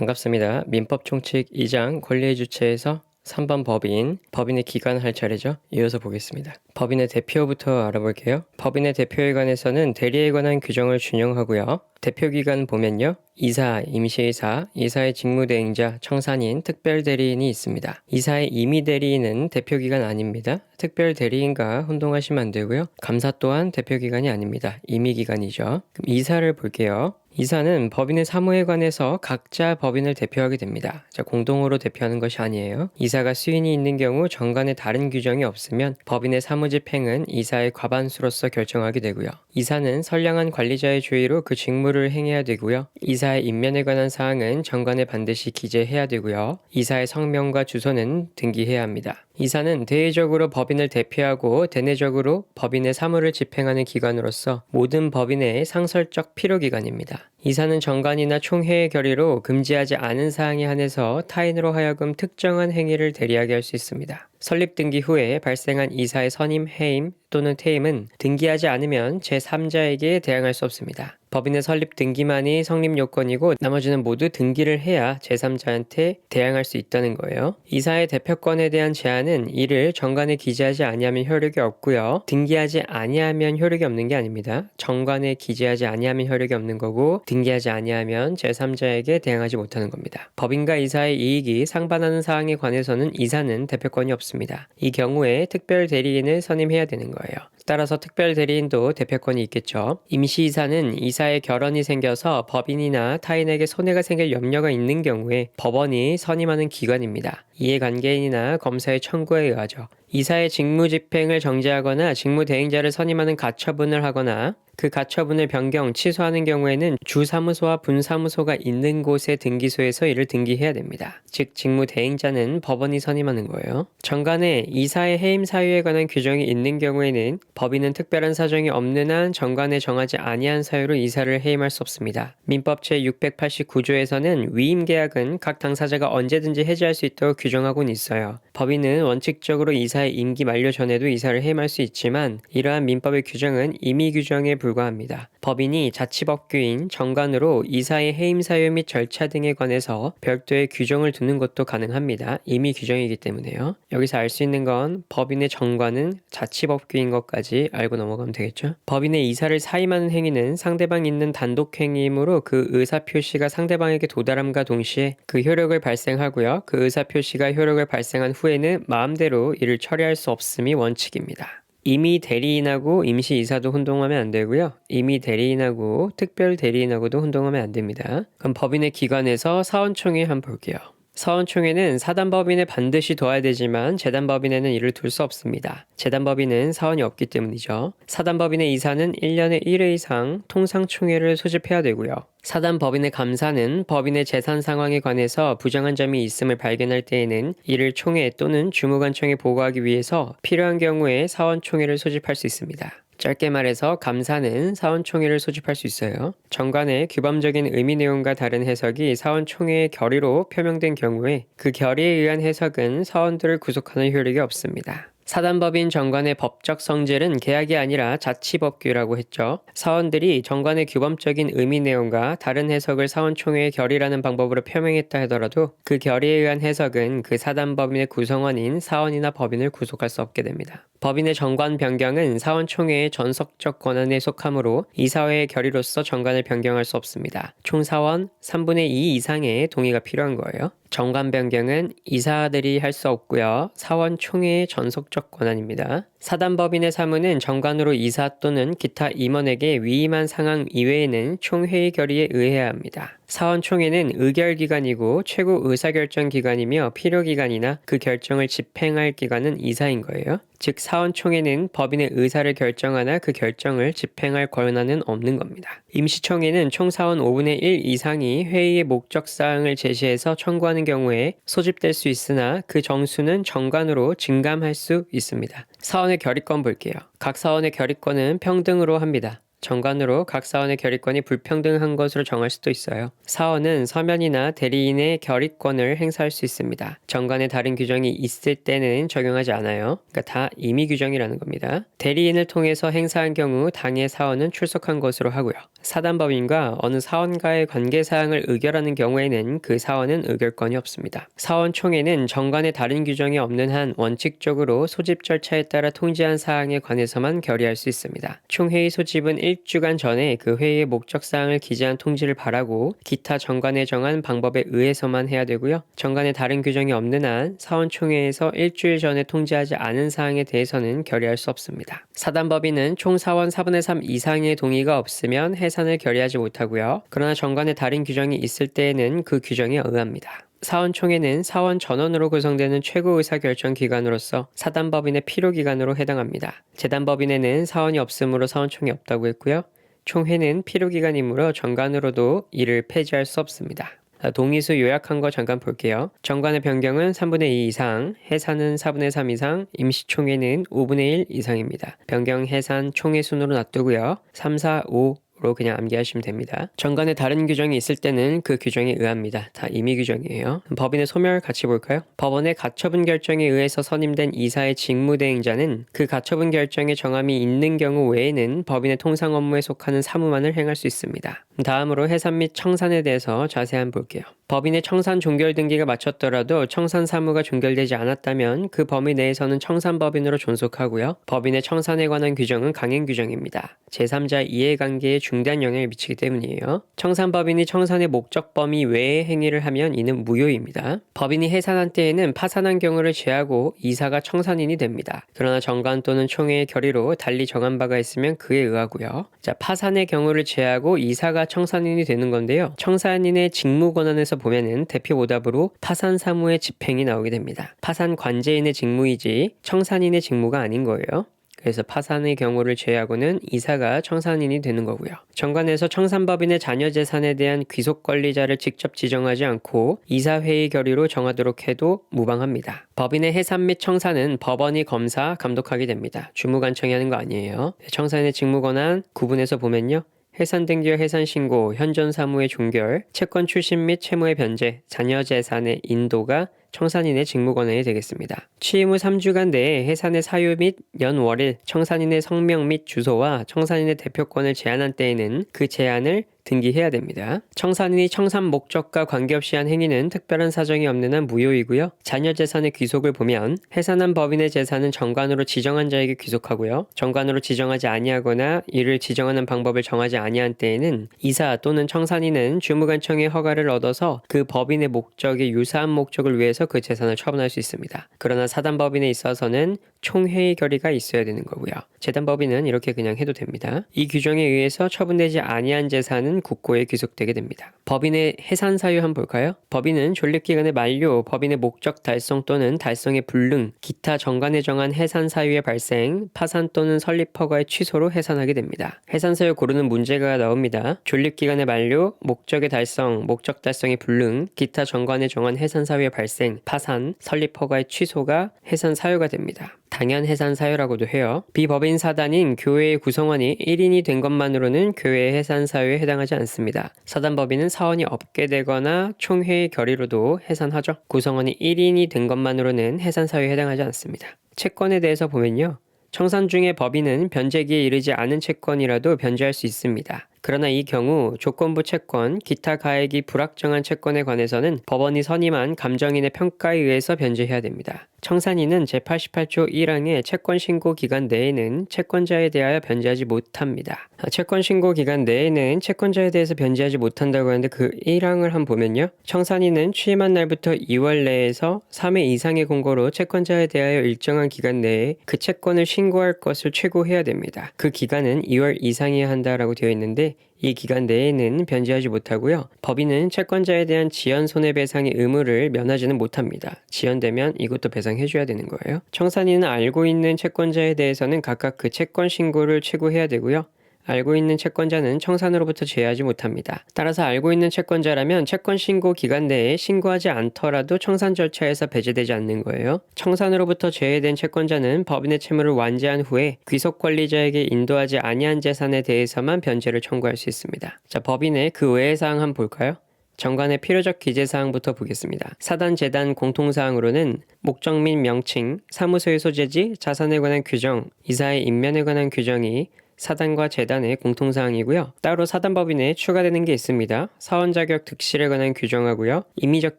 반갑습니다. 민법 총칙 2장 권리의 주체에서 3번 법인, 법인의 기관 할 차례죠. 이어서 보겠습니다. 법인의 대표부터 알아볼게요. 법인의 대표에 관해서는 대리에 관한 규정을 준용하고요. 대표 기관 보면요. 이사, 임시이사, 이사의 직무대행자, 청산인, 특별대리인이 있습니다. 이사의 임의대리인은 대표기관 아닙니다. 특별대리인과 혼동하시면 안 되고요. 감사 또한 대표기관이 아닙니다. 임의기관이죠. 그럼 이사를 볼게요. 이사는 법인의 사무에 관해서 각자 법인을 대표하게 됩니다. 자, 공동으로 대표하는 것이 아니에요. 이사가 수인이 있는 경우 정관에 다른 규정이 없으면 법인의 사무집행은 이사의 과반수로서 결정하게 되고요. 이사는 선량한 관리자의 주의로 그 직무를 행해야 되고요. 이사의 임면에 관한 사항은 정관에 반드시 기재해야 되고요. 이사의 성명과 주소는 등기해야 합니다. 이사는 대외적으로 법인을 대표하고 대내적으로 법인의 사무를 집행하는 기관으로서 모든 법인의 상설적 필요기관입니다. 이사는 정관이나 총회의 결의로 금지하지 않은 사항에 한해서 타인으로 하여금 특정한 행위를 대리하게 할 수 있습니다. 설립 등기 후에 발생한 이사의 선임, 해임 또는 퇴임은 등기하지 않으면 제3자에게 대항할 수 없습니다. 법인의 설립 등기만이 성립 요건이고 나머지는 모두 등기를 해야 제3자한테 대항할 수 있다는 거예요. 이사의 대표권에 대한 제한은 이를 정관에 기재하지 아니하면 효력이 없고요. 등기하지 아니하면 효력이 없는 게 아닙니다. 정관에 기재하지 아니하면 효력이 없는 거고 등기하지 아니하면 제3자에게 대항하지 못하는 겁니다. 법인과 이사의 이익이 상반하는 사항에 관해서는 이사는 대표권이 없습니다. 이 경우에 특별 대리인을 선임해야 되는 거예요. 따라서 특별 대리인도 대표권이 있겠죠. 임시이사는 이사 의 결혼이 생겨서 법인이나 타인에게 손해가 생길 염려가 있는 경우에 법원이 선임하는 기관입니다. 이해관계인이나 검사의 청구에 의하죠. 이사의 직무 집행을 정지하거나 직무 대행자를 선임하는 가처분을 하거나 그 가처분을 변경, 취소하는 경우에는 주사무소와 분사무소가 있는 곳의 등기소에서 이를 등기해야 됩니다. 즉, 직무 대행자는 법원이 선임하는 거예요. 정관에 이사의 해임 사유에 관한 규정이 있는 경우에는 법인은 특별한 사정이 없는 한 정관에 정하지 아니한 사유로 이사를 해임할 수 없습니다. 민법 제689조에서는 위임 계약은 각 당사자가 언제든지 해지할 수 있도록 규정하고는 있어요. 법인은 원칙적으로 이사 의 임기 만료 전에도 이사를 해임할 수 있지만 이러한 민법의 규정은 임의 규정에 불과합니다. 법인이 자치법규인 정관으로 이사의 해임 사유 및 절차 등에 관해서 별도의 규정을 두는 것도 가능합니다. 임의 규정이기 때문에요. 여기서 알 수 있는 건 법인의 정관은 자치법규인 것까지 알고 넘어가면 되겠죠. 법인의 이사를 사임하는 행위는 상대방 있는 단독 행위이므로 그 의사 표시가 상대방에게 도달함과 동시에 그 효력을 발생하고요. 그 의사 표시가 효력을 발생한 후에는 마음대로 이를 처리할 수 없음이 원칙입니다. 임의 대리인하고 임시 이사도 혼동하면 안 되고요. 임의 대리인하고 특별 대리인하고도 혼동하면 안 됩니다. 그럼 법인의 기관에서 사원총회 한번 볼게요. 사원총회는 사단법인에 반드시 둬야 되지만 재단법인에는 이를 둘 수 없습니다. 재단법인은 사원이 없기 때문이죠. 사단법인의 이사는 1년에 1회 이상 통상총회를 소집해야 되고요. 사단법인의 감사는 법인의 재산 상황에 관해서 부정한 점이 있음을 발견할 때에는 이를 총회 또는 주무관청에 보고하기 위해서 필요한 경우에 사원총회를 소집할 수 있습니다. 짧게 말해서 감사는 사원총회를 소집할 수 있어요. 정관의 규범적인 의미 내용과 다른 해석이 사원총회의 결의로 표명된 경우에 그 결의에 의한 해석은 사원들을 구속하는 효력이 없습니다. 사단법인 정관의 법적 성질은 계약이 아니라 자치법규라고 했죠. 사원들이 정관의 규범적인 의미 내용과 다른 해석을 사원총회의 결의라는 방법으로 표명했다 하더라도 그 결의에 의한 해석은 그 사단법인의 구성원인 사원이나 법인을 구속할 수 없게 됩니다. 법인의 정관 변경은 사원총회의 전속적 권한에 속하므로 이사회의 결의로서 정관을 변경할 수 없습니다. 총 사원 3분의 2 이상의 동의가 필요한 거예요. 정관 변경은 이사들이 할 수 없고요. 사원 총회의 전속적 권한입니다. 사단법인의 사무는 정관으로 이사 또는 기타 임원에게 위임한 상황 이외에는 총회의 결의에 의해야 합니다. 사원총회는 의결기관이고 최고 의사결정기관이며 필요기관이나 그 결정을 집행할 기관은 이사인 거예요. 즉 사원총회는 법인의 의사를 결정하나 그 결정을 집행할 권한은 없는 겁니다. 임시총회는 총 사원 5분의 1 이상이 회의의 목적 사항을 제시해서 청구하는 경우에 소집될 수 있으나 그 정수는 정관으로 증감할 수 있습니다. 사원의 결의권 볼게요. 각 사원의 결의권은 평등으로 합니다. 정관으로 각 사원의 결의권이 불평등한 것으로 정할 수도 있어요. 사원은 서면이나 대리인의 결의권을 행사할 수 있습니다. 정관에 다른 규정이 있을 때는 적용하지 않아요. 그러니까 다 임의 규정이라는 겁니다. 대리인을 통해서 행사한 경우 당의 사원은 출석한 것으로 하고요. 사단법인과 어느 사원과의 관계 사항을 의결하는 경우에는 그 사원은 의결권이 없습니다. 사원총회는 정관에 다른 규정이 없는 한 원칙적으로 소집 절차에 따라 통지한 사항에 관해서만 결의할 수 있습니다. 총회의 소집은 1주간 전에 그 회의의 목적 사항을 기재한 통지를 바라고 기타 정관에 정한 방법에 의해서만 해야 되고요. 정관에 다른 규정이 없는 한 사원총회에서 일주일 전에 통지하지 않은 사항에 대해서는 결의할 수 없습니다. 사단법인은 총 사원 4분의 3 이상의 동의가 없으면 해산을 결의하지 못하고요. 그러나 정관에 다른 규정이 있을 때에는 그 규정에 의합니다. 사원총회는 사원 전원으로 구성되는 최고 의사결정 기관으로서 사단법인의 필요 기관으로 해당합니다. 재단법인에는 사원이 없으므로 사원총회 없다고 했고요. 총회는 필요 기관이므로 정관으로도 이를 폐지할 수 없습니다. 아, 동의수 요약한 거 잠깐 볼게요. 정관의 변경은 3분의 2 이상, 해산은 4분의 3 이상, 임시총회는 5분의 1 이상입니다. 변경, 해산, 총회 순으로 놔두고요. 3, 4, 5, 로 그냥 암기하시면 됩니다. 정관에 다른 규정이 있을 때는 그 규정에 의합니다. 다 임의 규정이에요. 법인의 소멸 같이 볼까요? 법원의 가처분 결정에 의해서 선임된 이사의 직무대행자는 그 가처분 결정에 정함이 있는 경우 외에는 법인의 통상 업무에 속하는 사무만을 행할 수 있습니다. 다음으로 해산 및 청산에 대해서 자세한 볼게요. 법인의 청산 종결 등기가 마쳤더라도 청산 사무가 종결되지 않았다면 그 범위 내에서는 청산법인으로 존속하고요. 법인의 청산에 관한 규정은 강행 규정입니다. 제3자 이해관계에 중대한 영향을 미치기 때문이에요. 청산법인이 청산의 목적 범위 외의 행위를 하면 이는 무효입니다. 법인이 해산한 때에는 파산한 경우를 제하고 이사가 청산인이 됩니다. 그러나 정관 또는 총회의 결의로 달리 정한 바가 있으면 그에 의하고요. 자, 파산의 경우를 제하고 이사가 청산인이 되는 건데요. 청산인의 직무 권한에서 보면은 대표 오답으로 파산 사무의 집행이 나오게 됩니다. 파산 관제인의 직무이지 청산인의 직무가 아닌 거예요. 그래서 파산의 경우를 제외하고는 이사가 청산인이 되는 거고요. 정관에서 청산법인의 자녀 재산에 대한 귀속 관리자를 직접 지정하지 않고 이사회의 결의로 정하도록 해도 무방합니다. 법인의 해산 및 청산은 법원이 검사, 감독하게 됩니다. 주무관청이 하는 거 아니에요. 청산의 직무 권한 구분해서 보면요. 해산 등기와 해산 신고, 현존 사무의 종결, 채권 출신 및 채무의 변제, 자녀 재산의 인도가 청산인의 직무권한이 되겠습니다. 취임 후 3주간 내에 해산의 사유 및 연월일, 청산인의 성명 및 주소와 청산인의 대표권을 제한한 때에는 그 제한을 등기해야 됩니다. 청산인이 청산 목적과 관계없이 한 행위는 특별한 사정이 없는 한 무효이고요. 자녀 재산의 귀속을 보면 해산한 법인의 재산은 정관으로 지정한 자에게 귀속하고요. 정관으로 지정하지 아니하거나 이를 지정하는 방법을 정하지 아니한 때에는 이사 또는 청산인은 주무관청의 허가를 얻어서 그 법인의 목적에 유사한 목적을 위해서 그 재산을 처분할 수 있습니다. 그러나 사단법인에 있어서는 총회의 결의가 있어야 되는 거고요. 재단 법인은 이렇게 그냥 해도 됩니다. 이 규정에 의해서 처분되지 아니한 재산은 국고에 귀속되게 됩니다. 법인의 해산 사유 한번 볼까요? 법인은 존립기간의 만료, 법인의 목적 달성 또는 달성의 불능, 기타 정관에 정한 해산 사유의 발생, 파산 또는 설립 허가의 취소로 해산하게 됩니다. 해산 사유 고르는 문제가 나옵니다. 존립기간의 만료, 목적의 달성, 목적 달성의 불능, 기타 정관에 정한 해산 사유의 발생, 파산, 설립 허가의 취소가 해산 사유가 됩니다. 당연 해산 사유라고도 해요. 비법인 사단인 교회의 구성원이 1인이 된 것만으로는 교회의 해산 사유에 해당하지 않습니다. 사단 법인은 사원이 없게 되거나 총회의 결의로도 해산하죠. 구성원이 1인이 된 것만으로는 해산 사유에 해당하지 않습니다. 채권에 대해서 보면요. 청산 중에 법인은 변제기에 이르지 않은 채권이라도 변제할 수 있습니다. 그러나 이 경우 조건부 채권, 기타 가액이 불확정한 채권에 관해서는 법원이 선임한 감정인의 평가에 의해서 변제해야 됩니다. 청산인은 제88조 1항의 채권 신고 기간 내에는 채권자에 대하여 변제하지 못합니다. 아, 채권 신고 기간 내에는 채권자에 대해서 변제하지 못한다고 하는데 그 1항을 한번 보면요. 청산인은 취임한 날부터 2월 내에서 3회 이상의 공고로 채권자에 대하여 일정한 기간 내에 그 채권을 신고할 것을 최고해야 됩니다. 그 기간은 2월 이상이어야 한다라고 되어 있는데 이 기간 내에는 변제하지 못하고요. 법인은 채권자에 대한 지연 손해배상의 의무를 면하지는 못합니다. 지연되면 이것도 배상해줘야 되는 거예요. 청산인은 알고 있는 채권자에 대해서는 각각 그 채권 신고를 최고해야 되고요. 알고 있는 채권자는 청산으로부터 제외하지 못합니다. 따라서 알고 있는 채권자라면 채권 신고 기간 내에 신고하지 않더라도 청산 절차에서 배제되지 않는 거예요. 청산으로부터 제외된 채권자는 법인의 채무를 완제한 후에 귀속 관리자에게 인도하지 아니한 재산에 대해서만 변제를 청구할 수 있습니다. 자, 법인의 그 외의 사항 한번 볼까요? 정관의 필요적 기재 사항부터 보겠습니다. 사단 재단 공통 사항으로는 목적 및 명칭, 사무소의 소재지, 자산에 관한 규정, 이사의 인면에 관한 규정이 사단과 재단의 공통 사항이고요. 따로 사단법인에 추가되는 게 있습니다. 사원 자격 득실에 관한 규정하고요. 임의적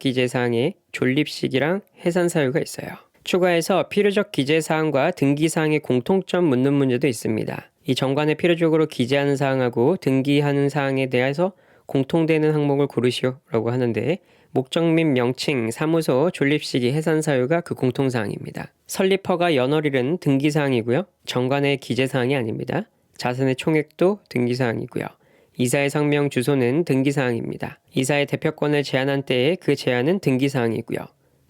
기재 사항에 존립 시기랑 해산 사유가 있어요. 추가해서 필요적 기재 사항과 등기 사항의 공통점 묻는 문제도 있습니다. 이 정관에 필요적으로 기재하는 사항하고 등기하는 사항에 대해서 공통되는 항목을 고르시오라고 하는데 목적 및 명칭, 사무소, 존립 시기, 해산 사유가 그 공통 사항입니다. 설립 허가 연월일은 등기 사항이고요. 정관의 기재 사항이 아닙니다. 자산의 총액도 등기 사항이고요. 이사의 성명 주소는 등기 사항입니다. 이사의 대표권을 제한한 때에 그 제한은 등기 사항이고요.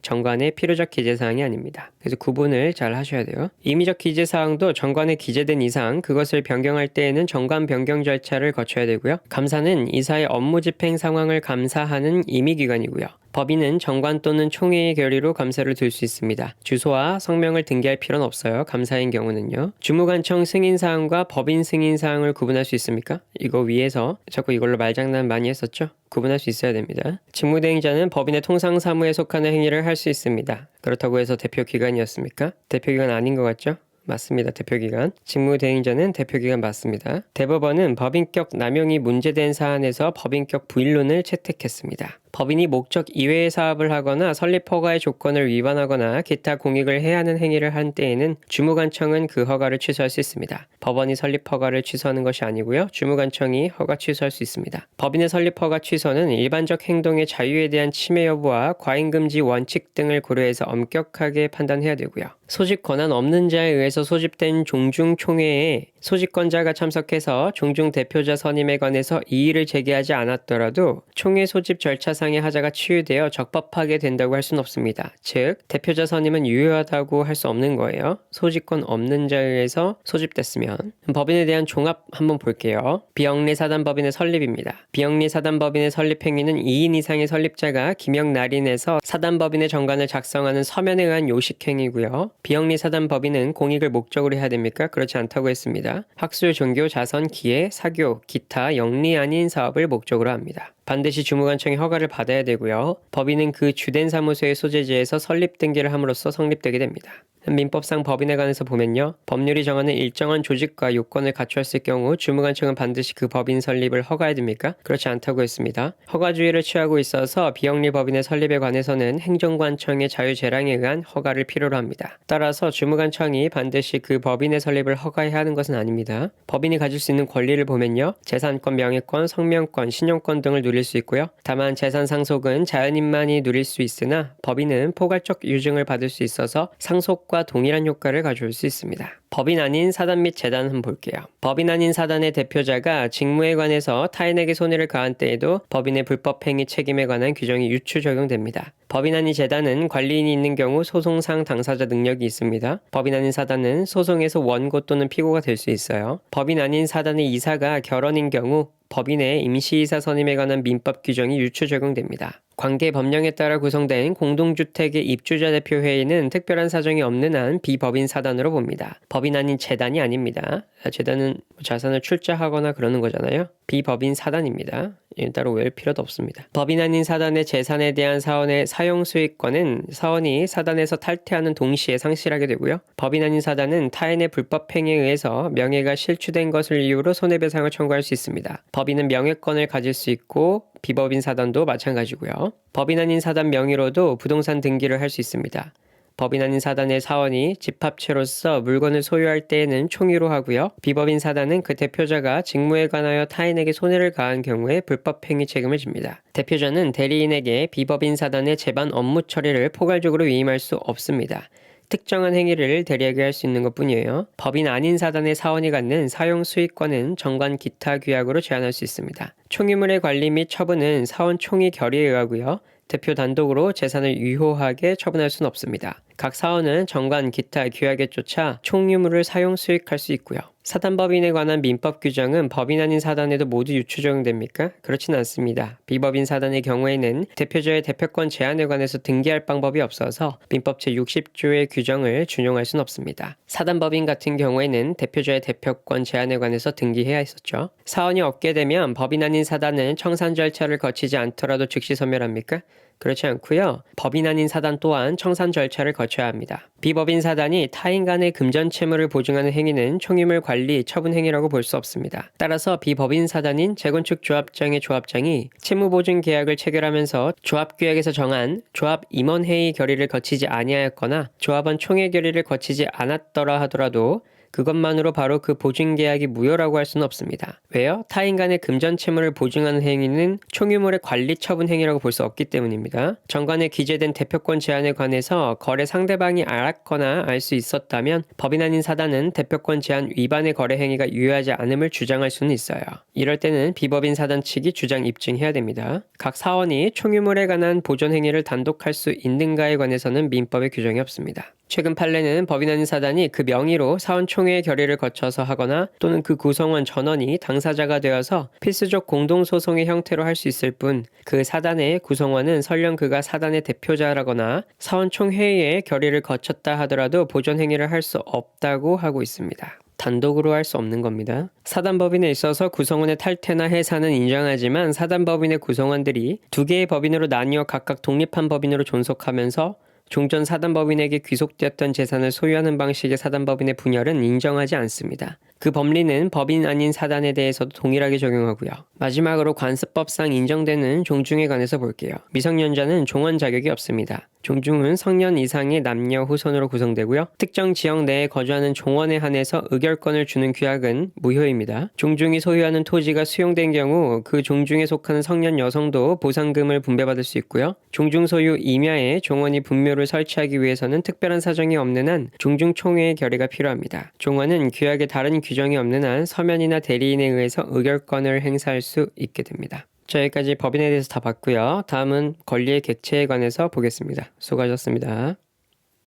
정관의 필요적 기재 사항이 아닙니다. 그래서 구분을 잘 하셔야 돼요. 임의적 기재 사항도 정관에 기재된 이상 그것을 변경할 때에는 정관 변경 절차를 거쳐야 되고요. 감사는 이사의 업무 집행 상황을 감사하는 임의기관이고요. 법인은 정관 또는 총회의 결의로 감사를 들 수 있습니다. 주소와 성명을 등기할 필요는 없어요. 감사인 경우는요. 주무관청 승인사항과 법인 승인사항을 구분할 수 있습니까? 이거 위에서 자꾸 이걸로 말장난 많이 했었죠? 구분할 수 있어야 됩니다. 직무대행자는 법인의 통상사무에 속하는 행위를 할 수 있습니다. 그렇다고 해서 대표기관이었습니까? 대표기관 아닌 것 같죠? 맞습니다. 대표기관. 직무대행자는 대표기관 맞습니다. 대법원은 법인격 남용이 문제된 사안에서 법인격 부인론을 채택했습니다. 법인이 목적 이외의 사업을 하거나 설립 허가의 조건을 위반하거나 기타 공익을 해야 하는 행위를 한 때에는 주무관청은 그 허가를 취소할 수 있습니다. 법원이 설립 허가를 취소하는 것이 아니고요. 주무관청이 허가 취소할 수 있습니다. 법인의 설립 허가 취소는 일반적 행동의 자유에 대한 침해 여부와 과잉금지 원칙 등을 고려해서 엄격하게 판단해야 되고요. 소집 권한 없는 자에 의해서 소집된 종중총회에 소집권자가 참석해서 종중 대표자 선임에 관해서 이의를 제기하지 않았더라도 총회 소집 절차상의 하자가 치유되어 적법하게 된다고 할 수는 없습니다. 즉 대표자 선임은 유효하다고 할 수 없는 거예요. 소집권 없는 자에 의해서 소집됐으면 법인에 대한 종합 한번 볼게요. 비영리 사단법인의 설립입니다. 비영리 사단법인의 설립 행위는 2인 이상의 설립자가 기명 날인해서 사단법인의 정관을 작성하는 서면에 의한 요식 행위고요. 비영리 사단법인은 공익을 목적으로 해야 됩니까? 그렇지 않다고 했습니다. 학술, 종교, 자선, 기회, 사교, 기타 영리 아닌 사업을 목적으로 합니다. 반드시 주무관청의 허가를 받아야 되고요. 법인은 그 주된 사무소의 소재지에서 설립 등기를 함으로써 성립되게 됩니다. 민법상 법인에 관해서 보면요. 법률이 정하는 일정한 조직과 요건을 갖추었을 경우 주무관청은 반드시 그 법인 설립을 허가해야 됩니까? 그렇지 않다고 했습니다. 허가주의를 취하고 있어서 비영리 법인의 설립에 관해서는 행정관청의 자유재량에 의한 허가를 필요로 합니다. 따라서 주무관청이 반드시 그 법인의 설립을 허가해야 하는 것은 아닙니다. 법인이 가질 수 있는 권리를 보면요. 재산권, 명예권, 성명권, 신용권 등을 누릴 수 있고요. 다만 재산 상속은 자연인만이 누릴 수 있으나 법인은 포괄적 유증을 받을 수 있어서 상속 과 동일한 효과를 가져올 수 있습니다. 법인 아닌 사단 및 재단 한번 볼게요. 법인 아닌 사단의 대표자가 직무에 관해서 타인에게 손해를 가한 때에도 법인의 불법 행위 책임에 관한 규정이 유추 적용됩니다. 법인 아닌 재단은 관리인이 있는 경우 소송상 당사자 능력이 있습니다. 법인 아닌 사단은 소송에서 원고 또는 피고가 될 수 있어요. 법인 아닌 사단의 이사가 결혼인 경우 법인의 임시이사 선임에 관한 민법 규정이 유추 적용됩니다. 관계 법령에 따라 구성된 공동주택의 입주자 대표 회의는 특별한 사정이 없는 한 비법인 사단으로 봅니다. 법인 아닌 재단이 아닙니다. 재단은 자산을 출자하거나 그러는 거잖아요. 비법인 사단입니다. 따로 외울 필요도 없습니다. 법인 아닌 사단의 재산에 대한 사원의 사용 수익권은 사원이 사단에서 탈퇴하는 동시에 상실하게 되고요. 법인 아닌 사단은 타인의 불법 행위에 의해서 명예가 실추된 것을 이유로 손해배상을 청구할 수 있습니다. 법인은 명예권을 가질 수 있고 비법인 사단도 마찬가지고요. 법인 아닌 사단 명의로도 부동산 등기를 할 수 있습니다. 법인 아닌 사단의 사원이 집합체로서 물건을 소유할 때에는 총유로 하고요. 비법인 사단은 그 대표자가 직무에 관하여 타인에게 손해를 가한 경우에 불법 행위 책임을 집니다. 대표자는 대리인에게 비법인 사단의 재반 업무 처리를 포괄적으로 위임할 수 없습니다. 특정한 행위를 대리하게 할 수 있는 것 뿐이에요. 법인 아닌 사단의 사원이 갖는 사용 수익권은 정관 기타 규약으로 제한할 수 있습니다. 총유물의 관리 및 처분은 사원 총의 결의에 의하고요. 대표 단독으로 재산을 유효하게 처분할 수는 없습니다. 각 사원은 정관, 기타, 규약에 쫓아 총유물을 사용 수익할 수 있고요. 사단법인에 관한 민법 규정은 법인 아닌 사단에도 모두 유추 적용됩니까? 그렇진 않습니다. 비법인 사단의 경우에는 대표자의 대표권 제한에 관해서 등기할 방법이 없어서 민법 제60조의 규정을 준용할 수는 없습니다. 사단법인 같은 경우에는 대표자의 대표권 제한에 관해서 등기해야 했었죠. 사원이 없게 되면 법인 아닌 사단은 청산 절차를 거치지 않더라도 즉시 소멸합니까? 그렇지 않고요. 법인 아닌 사단 또한 청산 절차를 거 쳐야 합니다. 비법인 사단이 타인 간의 금전 채무를 보증하는 행위는 총유물 관리 처분 행위라고 볼 수 없습니다. 따라서 비법인 사단인 재건축 조합장의 조합장이 채무 보증 계약을 체결하면서 조합 규약에서 정한 조합 임원 회의 결의를 거치지 아니하였거나 조합원 총회 결의를 거치지 않았더라 하더라도 그것만으로 바로 그 보증 계약이 무효라고 할 수는 없습니다. 왜요? 타인 간의 금전 채무를 보증하는 행위는 총유물의 관리 처분 행위라고 볼 수 없기 때문입니다. 정관에 기재된 대표권 제한에 관해서 거래 상대방이 알았거나 알 수 있었다면 법인 아닌 사단은 대표권 제한 위반의 거래 행위가 유효하지 않음을 주장할 수는 있어요. 이럴 때는 비법인 사단 측이 주장 입증해야 됩니다. 각 사원이 총유물에 관한 보존 행위를 단독할 수 있는가에 관해서는 민법에 규정이 없습니다. 최근 판례는 법인 아닌 사단이 그 명의로 사원 총 회의 결의를 거쳐서 하거나 또는 그 구성원 전원이 당사자가 되어서 필수적 공동소송의 형태로 할 수 있을 뿐 그 사단의 구성원은 설령 그가 사단의 대표자라거나 사원 총회의 결의를 거쳤다 하더라도 보존 행위를 할 수 없다고 하고 있습니다. 단독으로 할 수 없는 겁니다. 사단법인에 있어서 구성원의 탈퇴나 해산은 인정하지만 사단법인의 구성원들이 두 개의 법인으로 나뉘어 각각 독립한 법인으로 존속하면서 종전 사단법인에게 귀속되었던 재산을 소유하는 방식의 사단법인의 분열은 인정하지 않습니다. 그 법리는 법인 아닌 사단에 대해서도 동일하게 적용하고요. 마지막으로 관습법상 인정되는 종중에 관해서 볼게요. 미성년자는 종원 자격이 없습니다. 종중은 성년 이상의 남녀 후손으로 구성되고요. 특정 지역 내에 거주하는 종원에 한해서 의결권을 주는 규약은 무효입니다. 종중이 소유하는 토지가 수용된 경우 그 종중에 속하는 성년 여성도 보상금을 분배받을 수 있고요. 종중 소유 임야에 종원이 분묘를 설치하기 위해서는 특별한 사정이 없는 한 종중 총회의 결의가 필요합니다. 종원은 규약에 다른 규정이 없는 한 서면이나 대리인에 의해서 의결권을 행사할 수 있게 됩니다. 자, 여기까지 법인에 대해서 다 봤고요. 다음은 권리의 객체에 관해서 보겠습니다. 수고하셨습니다.